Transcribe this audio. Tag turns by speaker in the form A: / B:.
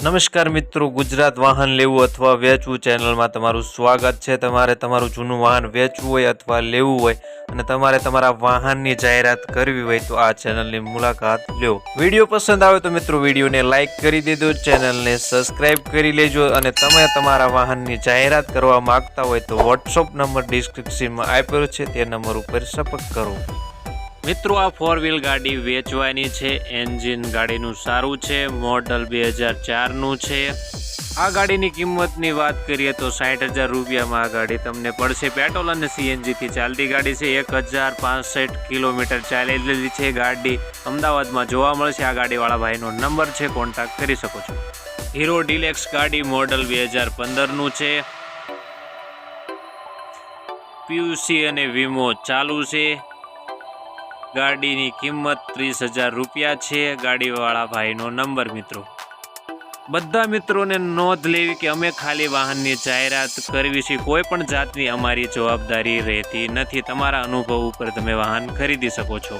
A: નમસ્કાર મિત્રો, ગુજરાત વાહન લેવું અથવા વેચવું ચેનલમાં તમારું સ્વાગત છે. તમારે તમારું જૂનું વાહન વેચવું હોય અથવા લેવું હોય અને તમારે તમારા વાહનની જાહેરાત કરવી હોય તો આ ચેનલની મુલાકાત લ્યો વીડિયો પસંદ આવે તો મિત્રો વિડીયોને લાઇક કરી દેજો, ચેનલને સબસ્ક્રાઇબ કરી લેજો અને તમે તમારા વાહનની જાહેરાત કરવા માંગતા હોય તો વોટ્સઅપ નંબર ડિસ્ક્રિપ્શનમાં આપ્યો છે. તે નંબર ઉપર સંપર્ક કરો. મિત્રો, આ ફોર વ્હીલ ગાડી વેચવાની છે. એન્જિન ગાડીનું સારું છે. મોડલ બે હજાર ચારનું છે. આ ગાડીની કિંમતની વાત કરીએ તો સાઠ હજાર રૂપિયામાં આ ગાડી તમને પડશે. પેટ્રોલ અને સીએનજીથી ચાલતી ગાડી છે. એક હજાર પાસઠ કિલોમીટર ચાલેલી છે. ગાડી અમદાવાદમાં જોવા મળશે. આ ગાડીવાળા ભાઈનો નંબર છે. કોન્ટેક્ટ કરી શકો છો. હીરો ડિલેક્સ ગાડી મોડલ બે હજાર પંદરનું છે. પીયુસી અને વીમો ચાલુ છે. ગાડીની કિંમત ત્રીસ હજાર રૂપિયા છે. ગાડીવાળા ભાઈનો નંબર મિત્રો. બધા મિત્રોને નોંધ લેવી કે અમે ખાલી વાહનની જાહેરાત કરવી છે. કોઈ પણ જાતની અમારી જવાબદારી રહેતી નથી. તમારા અનુભવ ઉપર તમે વાહન ખરીદી શકો છો.